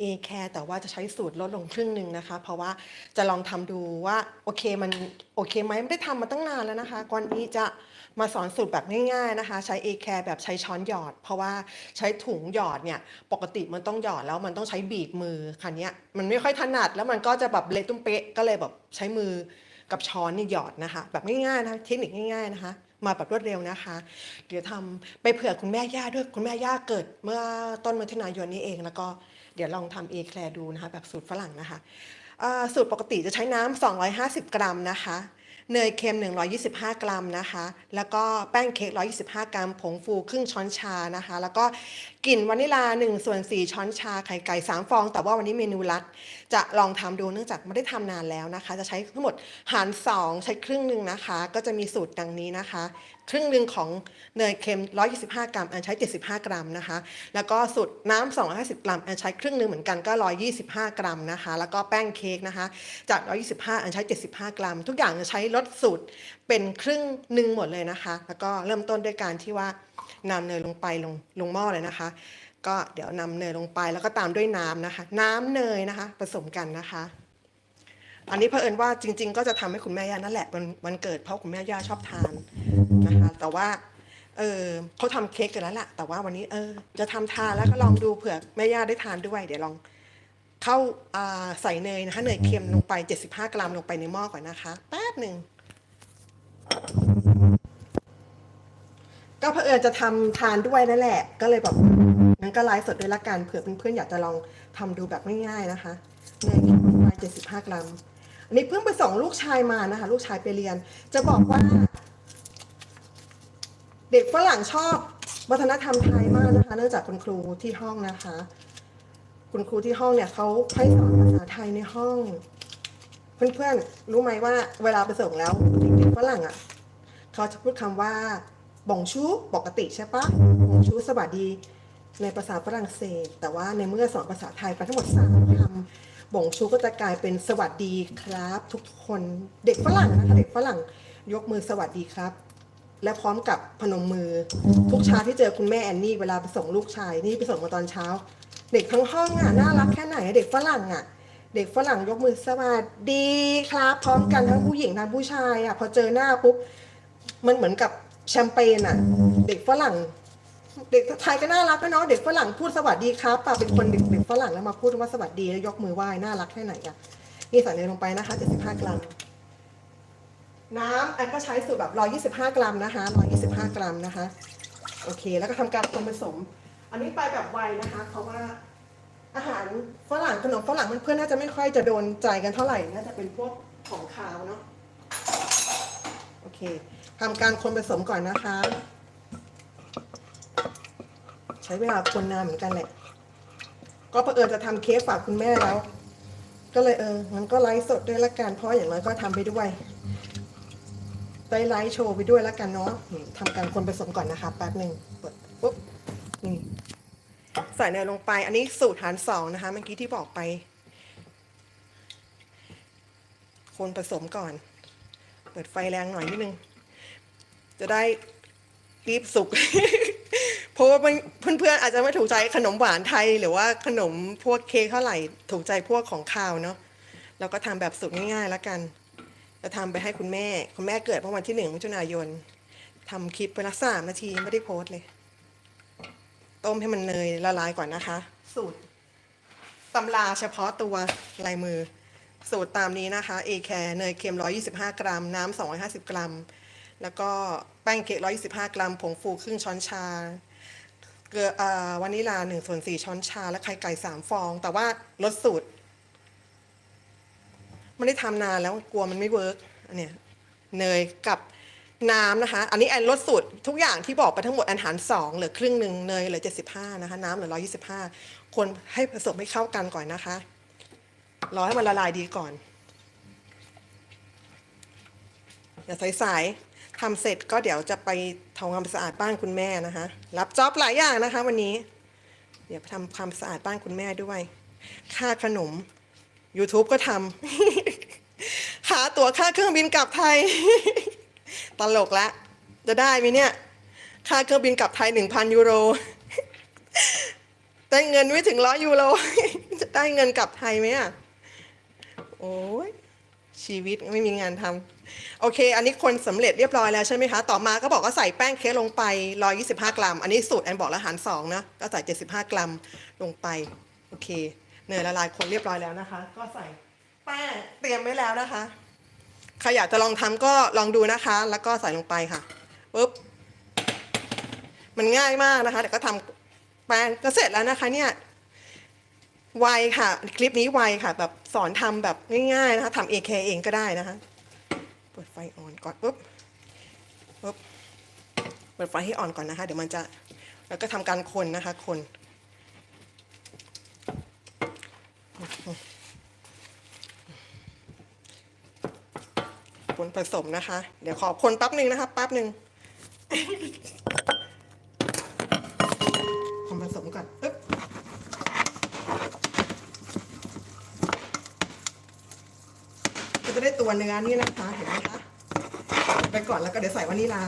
A care แต่ว่าจะใช้สูตรลดลงครึ่งหนึ่งนะคะ เพราะว่าจะลองทำดูว่าโอเคมันโอเคไหมไม่ได้ทำมาตั้งนานแล้วนะคะก่อนนี้จะมาสอนสูตรแบบง่าย ๆนะคะ ใช้ A care แบบใช้ช้อนหยอด เพราะว่าใช้ถุงหยอดเนี่ยปกติมันต้องหยอดแล้วมันต้องใช้บีบมือคันนี้มันไม่ค่อยถนัดแล้วมันก็จะแบบเละตุ้มเป๊ะก็เลยแบบใช้มือกับช้อนนี่หยอดนะคะ แบบง่ายๆนะเทคนิคง่าย ๆนะคะมาแบบรวดเร็วนะคะ เดี๋ยวทำไปเผื่อคุณแม่ย่าด้วย คุณแม่ย่าเกิดเมื่อต้นมิถุนายนนี้เองแล้วก็ ดี๋ยวลองทำเอแคลดูนะคะแบบสูตรฝรั่งนะคะสูตรปกติจะใช้น้ำ250 กรัมนะคะเนยเค็ม 125 กรัมนะคะ แล้วก็แป้งเค้ก 125 กรัม ผงฟูครึ่งช้อนชานะคะ แล้วก็กลิ่นวานิลา1ส่วน4ช้อนชา ไข่ไก่ 3 ฟอง แต่ว่าวันนี้เมนูลัด จะลองทำดูเนื่องจากไม่ได้ทำนานแล้วนะคะ จะใช้ทั้งหมดหาร 2 ใช้ครึ่งหนึ่งนะคะ ก็จะมีสูตรดังนี้นะคะ ครึ่งหนึ่งของเนยเค็ม 125 กรัม อันใช้ 75 กรัมนะคะ แล้วก็สูตรน้ำ250 กรัม อันใช้ครึ่งหนึ่งเหมือนกันก็ 125 กรัมนะคะ แล้วก็แป้งเค้กนะคะ จาก 125 อันใช้ 75 กรัม ทุกอย่างจะใช้ลดสูตรเป็นครึ่งหนึ่งหมดเลยนะคะ แล้วก็เริ่มต้นด้วยการที่ว่านำเนยลงไปลงลงหม้อเลยนะคะ ก็เดี๋ยวนำเนยลงไปแล้วก็ตามด้วยน้ำนะคะ น้ำเนยนะคะผสมกันนะคะ อันนี้เผอิญว่าจริง ๆ ก็จะทำให้คุณแม่ย่านั่นแหละวันวันเกิดเพราะคุณแม่ย่าชอบทานนะคะ แต่ว่าเออเขาทำเค้กกันแล้วแหละแต่ว่าวันนี้เออ จะทำทานแล้วก็ลองดูเผื่อแม่ย่าได้ทานด้วย เดี๋ยวลองเข้าใส่เนยนะคะเนยเค็มลงไป 75 กรัมลงไปในหม้อก่อนนะคะ แป๊บหนึ่งก็เผอิญจะทำทานด้วยนั่นแหละ ก็เลยแบบงั้นก็ไลฟ์สดด้วยละกันเผื่อเพื่อนๆอยากจะลองทำดูแบบง่ายๆนะคะเนยเค็มลงไป 75 กรัม อันนี้เพิ่งไปส่งลูกชายมานะคะ ลูกชายไปเรียน จะบอกว่า เด็กฝรั่งชอบวัฒนธรรมไทยมากนะคะ เนื่องจากคุณครูที่ห้องนะคะ คุณครูที่ห้องเนี่ยเขาให้สอนภาษาไทยในห้อง เพื่อนๆรู้ไหมว่า เวลาไปส่งแล้วเด็กฝรั่งอะเขาจะพูดคำว่าบ่งชูปกติใช่ปะบ่งชูสวัสดีในภาษาฝรั่งเศส แต่ว่าในเมื่อสอนภาษาไทยไปทั้งหมดสามคำ บ่งชูก็จะกลายเป็นสวัสดีครับ ทุกคนเด็กฝรั่งนะคะเด็กฝรั่งยกมือสวัสดีครับ และพร้อมกับพนมมือทุกเช้าที่เจอคุณแม่แอนนี่เวลาไปส่งลูกชายนี่ไปส่งมาตอนเช้า เด็กทั้งห้องอะน่ารักแค่ไหนเด็กฝรั่งอะเด็กฝรั่งยกมือสวัสดีครับ พร้อมกันทั้งผู้หญิงทั้งผู้ชายอะพอเจอหน้าปุ๊บมันเหมือนกับแชมเปญอะ เด็กฝรั่ง เด็กไทยก็น่ารักนะเนาะเด็กฝรั่งพูดสวัสดีครับป่ะเป็นคนเด็กเด็กฝรั่งแล้วมาพูดว่าสวัสดีแล้วยกมือไหว้น่ารักแค่ไหนอะนี่ใส่เนยลงไปนะคะ75กรัมน้ำแอนก็ใช้สูตรแบบ125 กรัมนะคะ125 กรัมนะคะ โอเค แล้วก็ทำการคนผสม อันนี้ไปแบบไวนะคะ เพราะว่าอาหารฝรั่งขนมฝรั่งเพื่อนๆน่าจะไม่ค่อยจะโดนใจกันเท่าไหร่น่าจะเป็นพวกของคาวเนาะโอเคทำการคนผสมก่อนนะคะ ช้เวลาคนนานเหมือนกันแหละ ก็เผอิญจะทำเค้กฝากคุณแม่แล้ว ก็เลยเออมันก็ไลฟ์สดด้วยละกันเพราะอย่างน้อยก็ทำไปด้วยได้ไลฟ์โชว์ไปด้วยล้วกันเนาะอืมทำการคนผสมก่อนนะคะแป๊บหนึ่งเปิดปุ๊บนี่ใส่เนยลงไป อันนี้สูตรหารสองนะคะ เมื่อกี้ที่บอกไป คนผสมก่อน เปิดไฟแรงหน่อยนิดนึง จะได้รีบสุก ราะว่ามันเพื่อนๆอาจจะไม่ถูกใจขนมหวานไทย หรือว่าขนมพวกเค้กเท่าไหร่ถูกใจพวกของคาวเนาะเราก็ทำแบบสุกง่ายๆแล้วกันจะทำไปให้คุณแม่ คุณแม่เกิดเมื่อวันที่หนึ่งมิถุนายนทำคลิปไปละสามนาทีไม่ได้โพสต์เลย ต้มให้มันเนยละลายก่อนนะคะ สูตรตำราเฉพาะตัวลายมือ สูตรตามนี้นะคะเอแคร์เนยเค็ม 125 กรัม น้ำ250 กรัม แล้วก็แป้งเค้ก125 กรัม ผงฟูครึ่งช้อนชา เกลือวานิลา1ส่วน4ช้อนชา และไข่ไก่ 3 ฟอง แต่ว่าลดสูตร ไม่ได้ทำนานแล้วกลัวมันไม่เวิร์กอันเนี้ยเนยกับน้ำนะคะ อันนี้แอนลดสูตรทุกอย่างที่บอกไปทั้งหมดแอนหารสองเหลือครึ่งหนึ่งเนยเหลือเจ็ดสิบห้านะคะ น้ำเหลือร้อยี่สิบห้าคนให้ผสมให้เข้ากันก่อนนะคะรอให้มันละลายดีก่อน อย่าใสายๆ ทำเสร็จก็เดี๋ยวจะไปทำความสะอาดบ้านคุณแม่นะคะ รับจ็อบหลายอย่างนะคะ วันนี้ เดี๋ยวทำความสะอาดบ้านคุณแม่ด้วย ค่าขนม YouTube ก็ทำหาตั๋วค่าเครื่องบินกลับไทย ตลกละ จะได้ไหมเนี่ย ค่าเครื่องบินกลับไทยหนึ่งพันยูโรแต่เงินไม่ถึงร้อยยูโรได้เงินกลับไทยไหมอะ โอ้ยชีวิตไม่มีงานทำ โอเค อันนี้คนสำเร็จเรียบร้อยแล้วใช่ไหมคะ ต่อมาก็บอกว่าใส่แป้งเค้กลงไป 125 กรัม อันนี้สูตรแอนบอกล้วหารสองนะ ก็ใส่ 75 กรัมลงไป โอเค เนยละลายคนเรียบร้อยแล้วนะคะ ก็ใส่แป้งเตรียมไว้แล้วนะคะ ใครอยากจะลองทำก็ลองดูนะคะ แล้วก็ใส่ลงไปค่ะปุ๊บ มันง่ายมากนะคะ แต่ก็ทำแป้งก็เสร็จแล้วนะคะเนี่ยไวค่ะ คลิปนี้ไวค่ะ แบบสอนทำแบบง่ายๆนะคะทำเอเคเองก็ได้นะคะ ปิดไฟอ่อนก่อนปุ๊บปุ๊บเปิดไฟให้อ่อนก่อนนะคะ เดี๋ยวมันจะแล้วก็ทำการคนนะคะ คนคนผสมนะคะ เดี๋ยวขอคนแป๊บหนึ่งนะคะแป๊บหนึ่งคนผสมก่อนปึ๊บก็จะได้ตัวเนื้อนี่นะคะเห็นไหมคะ ไปก่อนแล้วก็เดี๋ยวใส่วานิลา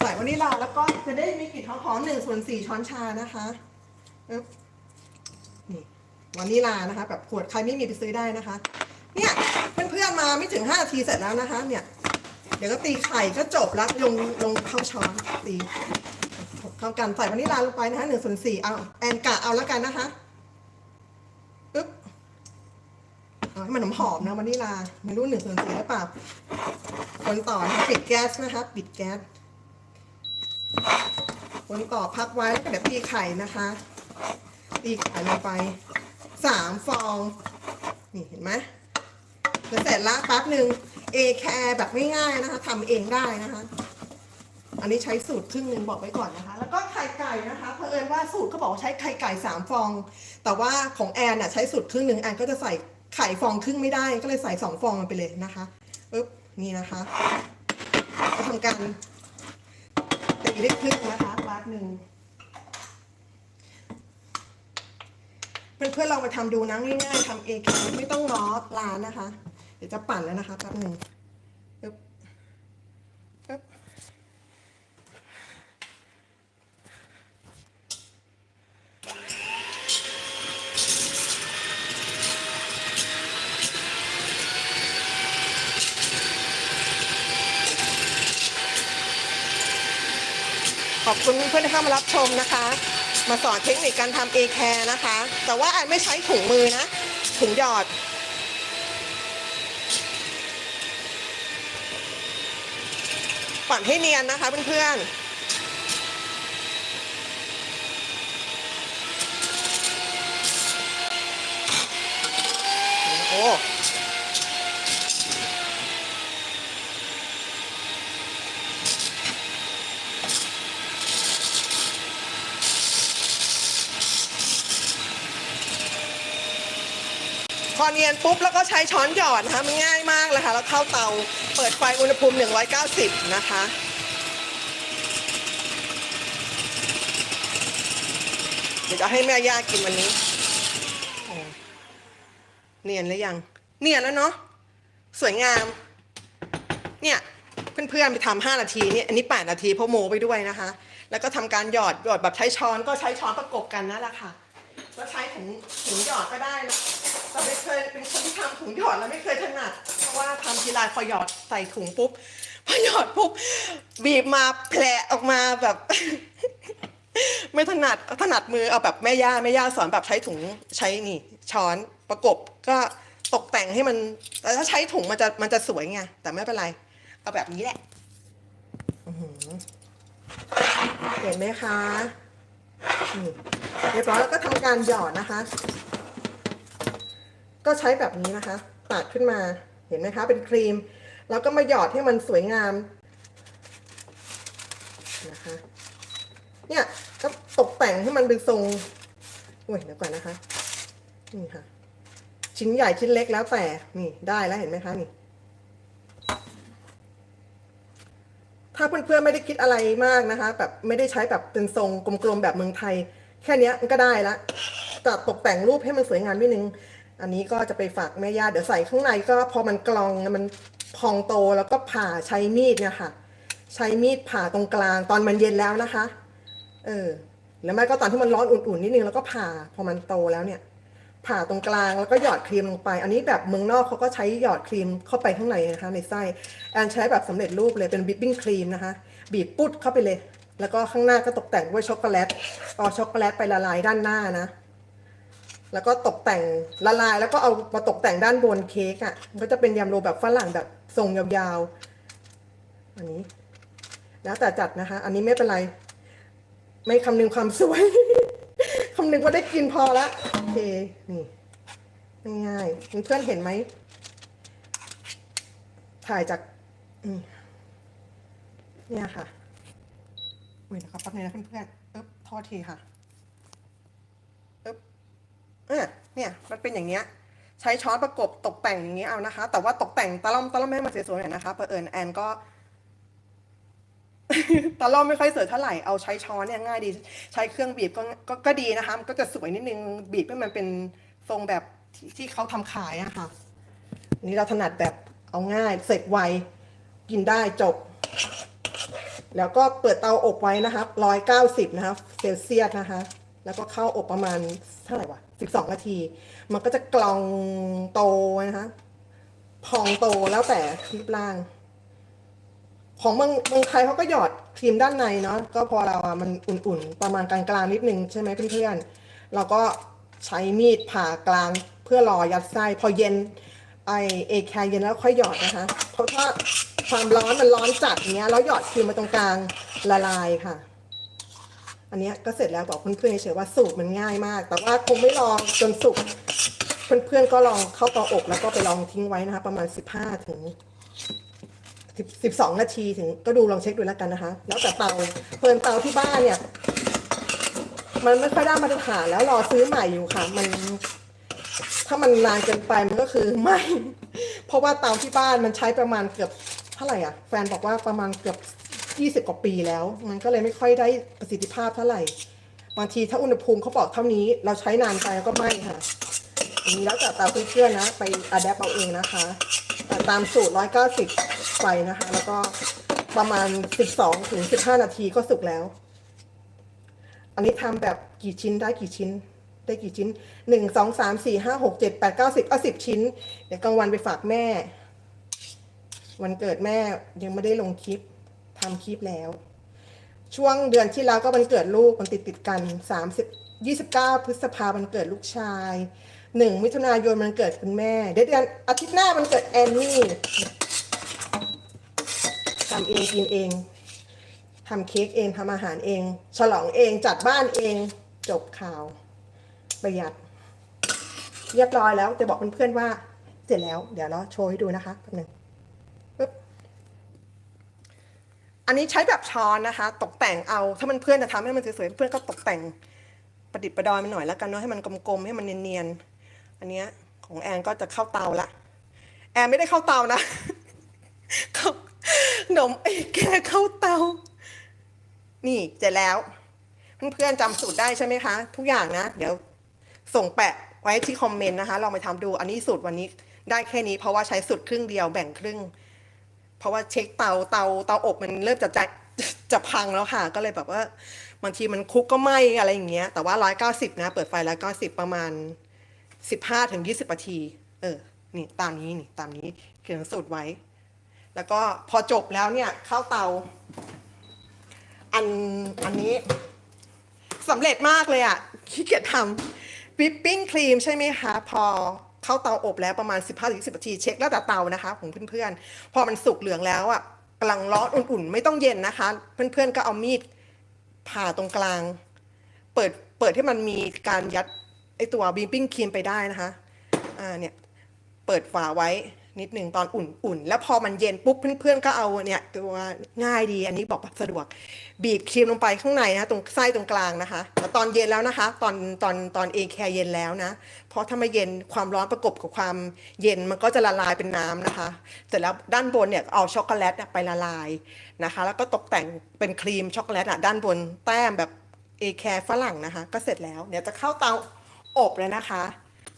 ใส่วานิลาแล้วก็จะได้มีกลิ่นหอมๆหนึ่งส่วนสี่ช้อนชานะคะนี่วานิลานะคะแบบขวดใครไม่มีไปซื้อได้นะคะ เนี่ยเพื่อนๆมาไม่ถึงห้านาทีเสร็จแล้วนะคะ เนี่ย เดี๋ยวก็ตีไข่ก็จบแล้วลงลงเข้าช้อนตีเข้ากันใส่วานิลาลงไปนะคะหนึ่งส่วนสี่เอาแอนกะเอาแล้วกันนะคะปึ๊บเอา ให้มันหอมนะวานิลาไม่รู้หนึ่งส่วนสี่หรือเปล่าคนต่อนะปิดแก๊สนะคะ ปิดแก๊สคนต่อพักไว้แล้วก็เดี๋ยวตีไข่นะคะ ตีไข่ลงไปสามฟอง นี่เห็นไหมเสร็จละแป๊บหนึ่งเอแคร์แบบง่ายๆนะคะทำเองได้นะคะอันนี้ใช้สูตรครึ่งหนึ่งบอกไว้ก่อนนะคะ แล้วก็ไข่ไก่นะคะเพอเอิญว่าสูตรเขาบอกว่าใช้ไข่ไก่สามฟอง แต่ว่าของแอนน่ะใช้สูตรครึ่งหนึ่งแอนก็จะใส่ ไข่ฟองครึ่งไม่ได้ก็เลยใส่สองฟองมันไปเลยนะคะปึ๊บนี่นะคะก็ทำการตีได้ครึ่งนะคะบาทหนึ่งเพื่อนๆลองไปทำดูนะง่ายๆทำเองไม่ต้องง้อร้านนะคะ เดี๋ยวจะปั่นแล้วนะคะแป๊บหนึ่ง อบคุณเพื่อนๆที่เข้ามารับชมนะคะ มาสอนเทคนิคการทำเอแคร์นะคะ แต่ว่าแอนไม่ใช้ถุงมือนะ ถุงหยอด ปั่นให้เนียนนะคะเพื่อนๆ โอ้ พอเนียนปุ๊บแล้วก็ใช้ช้อนหยอดนะคะมันง่ายมากเลยค่ะแล้วเข้าเตาเปิดไฟอุณหภูมิ 190 นะคะเดี๋ยวจะให้แม่ย่ากินวันนี้เนียนหรือยัง เนียนแล้วเนาะสวยงาม เนี่ยเพื่อนๆไปทำห้านาทีเนี่ยอันนี้8นาทีเพราะโมไปด้วยนะคะ แล้วก็ทำการหยอดหยอดแบบใช้ช้อนก็ใช้ช้อนประกบกันนั่นแหละค่ะแล้วใช้ถุงถุงหยอดก็ได้นะ แต่ไม่เคยเป็นคนที่ทำถุงหยอดแล้วไม่เคยถนัด เพราะว่าทำทีไรพอหยอดใส่ถุงปุ๊บ พอหยอดปุ๊บบีบมาแผลออกมาแบบ ไม่ถนัดถนัดมือเอาแบบแม่ย่าแม่ย่าสอนแบบใช้ถุงใช้นี่ ช้อนประกบก็ตกแต่งให้มันแต่ถ้าใช้ถุงมันจะมันจะสวยไงแต่ไม่เป็นไร เอาแบบนี้แหละเห็นไหมคะเรียบร้อยแล้วก็ทำการหยอดนะคะ ก็ใช้แบบนี้นะคะตัดขึ้นมาเห็นไหมคะ เป็นครีม แล้วก็มาหยอดให้มันสวยงามนะคะ เนี่ยก็ตกแต่งให้มันเป็นทรงโอ้ยเดี๋ยวก่อนนะคะ นี่ค่ะ ชิ้นใหญ่ชิ้นเล็กแล้วแต่ นี่ได้แล้วเห็นไหมคะนี่ ถ้าเพื่อนๆไม่ได้คิดอะไรมากนะคะ แบบไม่ได้ใช้แบบเป็นทรงกลมๆแบบเมืองไทย แค่นี้มันก็ได้ละตัดตกแต่งรูปให้มันสวยงามนิดนึง อันนี้ก็จะไปฝากแม่ย่าเดี๋ยวใส่ข้างในก็พอมันกลองมันพองโตแล้วก็ผ่าใช้มีดเนี่ยค่ะ ใช้มีดผ่าตรงกลางตอนมันเย็นแล้วนะคะ เออแล้วไม่ก็ตอนที่มันร้อนอุ่นๆนิดนึงแล้วก็ผ่าพอมันโตแล้วเนี่ย ผ่าตรงกลางแล้วก็หยอดครีมลงไป อันนี้แบบเมืองนอกเขาก็ใช้หยอดครีมเข้าไปข้างในนะคะในไส้แอนใช้แบบสำเร็จรูปเลยเป็นบิปปิ้งครีมนะคะ บีบปุ๊ดเข้าไปเลย แล้วก็ข้างหน้าก็ตกแต่งด้วยช็อกโกแลตเอาช็อกโกแลตไปละลายด้านหน้านะ แล้วก็ตกแต่งละลาย แล้วก็เอามาตกแต่งด้านบนเค้กอะ่ะมันก็จะเป็นยำโรแบบฝรั่งแบบทรงยาวๆ อันนี้ แล้วแต่จัดนะคะ อันนี้ไม่เป็นไร ไม่คำนึงความสวย คำนึงว่าได้กินพอละโอเคนี่ง่ายๆเพื่อนเห็นไหม ถ่ายจากเนี่ยค่ะอุ้ยเดี๋ยวครับแป๊บนึงนะเพื่อนๆปึ๊บโทษทีค่ะ อะเนี่ยมันเป็นอย่างเงี้ยใช้ช้อนประกบตกแต่งอย่างเงี้เอานะคะ แต่ว่าตกแต่งตะล่อมตะล่อมให้มันสวยๆหน่อยนะคะเผอิญแอนก็ตะล่อมไม่ค่อยสวยเท่าไหร่เอาใช้ช้อนเนี่ยง่ายดี ใช้เครื่องบีบก็ก็ก็ดีนะคะมันก็จะสวยนิดนึงบีบให้มันเป็นทรงแบบที่ที่เขาทำขายอะค่ะ นี่เราถนัดแบบเอาง่ายเสร็จไวกินได้จบ แล้วก็เปิดเตาอบไว้นะครับร้อยเก้าสิบนะครับเซลเซียสนะคะ แล้วก็เข้าอบประมาณ เท่าไหร่วะสิบสองนาที มันก็จะกลองโตนะคะพองโตแล้วแต่รูปร่าง ของเมืองเมืองไทยเขาก็หยอดครีมด้านในเนาะก็พอเราอะมันอุ่นๆ ประมาณกลางๆนิดนึงใช่ไหมเพื่อนๆเราก็ใช้มีดผ่ากลางเพื่อรอยัดไส้พอเย็นไอเอแคร์เย็นแล้วค่อยหยอดนะคะ เพราะถ้าความร้อนมันร้อนจัดเงี้ยแล้วหยอดครีมมาตรงกลางละลายค่ะ อันนี้ก็เสร็จแล้วบอกเพื่อนๆเฉยว่าสูตรมันง่ายมาก แต่ว่าคงไม่รองจนสุกเพื่อนๆก็ลองเข้าเตาอบแล้วก็ไปลองทิ้งไว้นะคะ ประมาณ 15 ถึงสิบสองนาทีถึงก็ดูลองเช็คดูแล้วกันนะคะ แล้วแต่เตาเพลินเตาที่บ้านเนี่ย มันไม่ค่อยได้มาตรฐานแล้วรอซื้อใหม่อยู่ค่ะ มัน ถ้ามันนานเกินไปมันก็คือไม่ เพราะว่าเตาที่บ้านมันใช้ประมาณเกือบเท่าไหร่อะ แฟนบอกว่าประมาณเกือบ ยี่สิบกว่าปีแล้ว มันก็เลยไม่ค่อยได้ประสิทธิภาพเท่าไหร่ บางทีถ้าอุณหภูมิเขาบอกเท่านี้ เราใช้นานไปก็ไม่ค่ะอันนี้แล้วแต่เตาเพื่อนๆนะ ไปอัดแอปเอาเองนะคะ แต่ตามสูตร 190ไฟนะคะ แล้วก็ประมาณ 12ถึง15 นาทีก็สุกแล้ว อันนี้ทำแบบกี่ชิ้นได้กี่ชิ้นได้กี่ชิ้น1 2 3 4 5 6 7 8 9 10เอา10ชิ้น เดี๋ยวกลางวันไปฝากแม่ วันเกิดแม่ยังไม่ได้ลงคลิป ทำคลิปแล้ว ช่วงเดือนที่แล้วก็วันเกิดลูกมันติดติดกัน30 29 พฤษภาวันเกิดลูกชายหนึ่งมิถุนายนมันเกิดคุณแม่เดือนอาทิตย์หน้ามันเกิดแอนนี่ทำเองกินเองทำเค้กเองทำอาหารเอง ฉลองเองจัดบ้านเองจบข่าวประหยัด เรียบร้อยแล้วจะบอกเพื่อนๆว่า เสร็จแล้ว เดี๋ยวเราโชว์ให้ดูนะคะแป๊บหนึงปึ๊บ อันนี้ใช้แบบช้อนนะคะ ตกแต่งเอาถ้ามันเพื่อนจะทำให้มันสวยๆเพื่อนก็ตกแต่งประดิษฐ์ประดอยมันหน่อยแล้วกันเนาะให้มันกลมๆให้มันเนียนๆอันเนี้ยของแอนก็จะเข้าเตาละแอนไม่ได้เข้าเตานะเขาขนมไอ้แกเข้าเตา นี่เสร็จแล้ว เพื่อนๆจำสูตรได้ใช่ไหมคะ ทุกอย่างนะ เดี๋ยวส่งแปะไว้ที่คอมเมนต์นะคะลองไปทำดูอันนี้สูตรวันนี้ได้แค่นี้เพราะว่าใช้สูตรครึ่งเดียวแบ่งครึ่ง เพราะว่าเช็คเตาเตาเตาอบมันเริ่มจะจะจะพังแล้วค่ะ ก็เลยแบบว่าบางทีมันคุกก็ไหมอะไรอย่างเงี้ย แต่ว่าร้อยเก้าสิบนะ เปิดไฟร้อยเก้าสิบประมาณสิบห้าถึงยี่สิบนาที เออ นี่ตามนี้นี่ตามนี้เขียนสูตรไว้ แล้วก็พอจบแล้วเนี่ยเข้าเตา อันอันนี้สำเร็จมากเลยอะ่ะขี้เกียจทำวิปปิ้งครีมใช่ไหมคะ พอ เข้าเตาอบแล้วประมาณ 15-20นาทีเช็คแล้วแต่เตานะคะของเพื่อนๆ พอมันสุกเหลืองแล้วอะกำลังร้อนอุ่นๆ ไม่ต้องเย็นนะคะ เพื่อนๆก็เอามีดผ่าตรงกลาง เปิดเปิดให้มันมีการยัดไอตัวบิมปิ้งครีมไปได้นะคะอ่าเนี่ยเปิดฝาไว้ นิดหนึ่งตอนอุ่นๆ แล้วพอมันเย็นปุ๊บเพื่อนๆก็เอาเนี่ยตัวง่ายดีอันนี้บอกแบบสะดวก บีบครีมลงไปข้างในนะตรงไส้ตรงกลางนะคะแล้วตอนเย็นแล้วนะคะ ตอนตอนตอนเอแคร์เย็นแล้วนะ เพราะถ้าไม่เย็นความร้อนประกบกับความเย็นมันก็จะละลายเป็นน้ำนะคะ เสร็จแล้วด้านบนเนี่ยเอาช็อกโกแลตเนี่ยไปละลายนะคะ แล้วก็ตกแต่งเป็นครีมช็อกโกแลตอะด้านบนแต้มแบบเอแคร์ฝรั่งนะคะ ก็เสร็จแล้วเดี๋ยวจะเข้าเตาอบเลยนะคะ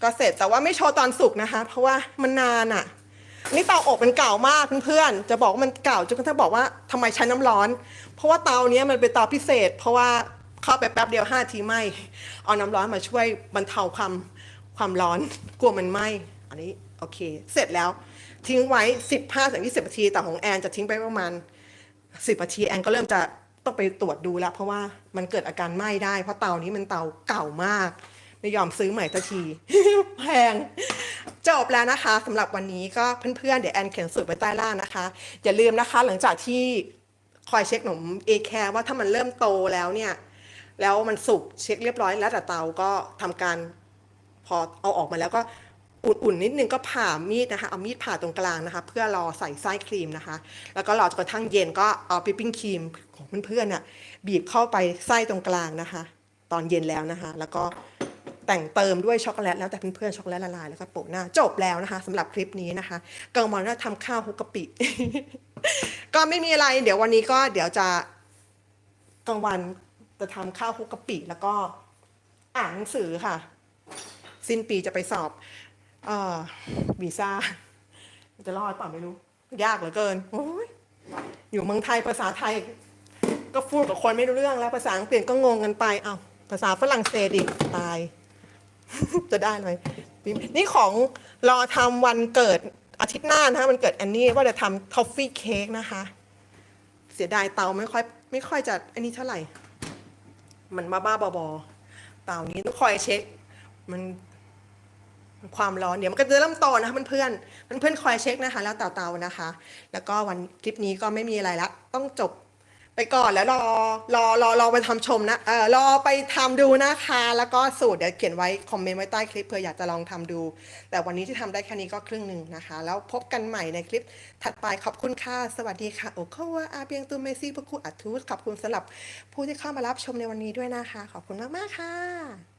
ก็เสร็จแต่ว่าไม่โชว์ตอนสุกนะคะ เพราะว่ามันนานอะ นี่เตาอบมันเก่ามากเพื่อนๆ จะบอกว่ามันเก่าจนกระทั่งบอกว่าทำไมใช้น้ำร้อน เพราะว่าเตาเนี้ยมันเป็นเตาพิเศษ เพราะว่าเข้าไปแป๊บเดียวห้าทีไหมเอาน้ำร้อนมาช่วยบรรเทาความความร้อนกลัวมันไหมอันนี้โอเค เสร็จแล้วทิ้งไว้ 15ถึง20นาทีแต่ของแอนจะทิ้งไปประมาณ 10นาทีแอนก็เริ่มจะต้องไปตรวจดูแล้ว เพราะว่ามันเกิดอาการไหม้ได้ เพราะเตานี้มันเตาเก่ามาก ไม่ยอมซื้อใหม่สักที แพง จบแล้วนะคะสำหรับวันนี้ก็เพื่อนๆ เดี๋ยวแอนเขียนสูตรไว้ใต้ล่างนะคะ อย่าลืมนะคะหลังจากที่คอยเช็คหนมเอแคร์ว่าถ้ามันเริ่มโตแล้วเนี่ย แล้วมันสุกเช็คเรียบร้อยแล้วแต่เตาก็ทำการพอเอาออกมาแล้วก็อุ่นๆนิดนึงก็ผ่ามีดนะคะเอามีดผ่าตรงกลางนะคะ เพื่อรอใส่ไส้ครีมนะคะ แล้วก็รอจนกระทั่งเย็นก็เอาปิปิ้งครีมของเพื่อนๆน่ะบีบเข้าไปไส้ตรงกลางนะคะ ตอนเย็นแล้วนะคะ แล้วก็ แต่งเติมด้วยช็อกโกแลตแล้วแต่เพื่อนๆช็อกโกแลตละลายแล้วก็โปะหน้าจบแล้วนะคะสำหรับคลิปนี้นะคะกลางวันก็ทำข้าวฮุกกะปิ ก็ไม่มีอะไร เดี๋ยววันนี้ก็เดี๋ยวจะกลางวันจะทำข้าวฮุกกะปิ แล้วก็อ่านหนังสือค่ะ สิ้นปีจะไปสอบเอ่อวีซ่าจะรอดเปล่าไม่รู้ ยากเหลือเกินโอ้ยอยู่เมืองไทยภาษาไทย ก็พูดกับคนไม่รู้เรื่องแล้วภาษาอังกฤษก็งงกันไปเอาภาษาฝรั่งเศสอีกตาย จะได้เลยนี่ของรอทำวันเกิดอาทิตย์หน้านะคะมันเกิดแอนนี่ว่าจะทำทอฟฟี่เค้กนะคะ เสียดายเตาไม่ค่อยไม่ค่อยจะอันนี้เท่าไหร่ มันบ้าบ้าบอเตานี้ต้องคอยเช็ค มันความร้อนเดี๋ยวมันก็จะเริ่มโตนะคะเพื่อนๆเพื่อนๆคอยเช็คนะคะ แล้วเตาๆนะคะ แล้วก็วันคลิปนี้ก็ไม่มีอะไรละต้องจบ ไปก่อนแล้วรอรอรอรอไปทำชมนะเออรอไปทำดูนะคะ แล้วก็สูตรเดี๋ยวเขียนไว้ คอมเมนต์ไว้ใต้คลิปเผื่ออยากจะลองทำดู แต่วันนี้ที่ทำได้แค่นี้ก็ครึ่งหนึ่งนะคะ แล้วพบกันใหม่ในคลิปถัดไปขอบคุณค่ะ สวัสดีค่ะโอเคว่าอาเบียงตูเมซี่พระครูอัทูตขอบคุณสำหรับผู้ที่เข้ามารับชมในวันนี้ด้วยนะคะ ขอบคุณมาก ๆ ค่ะ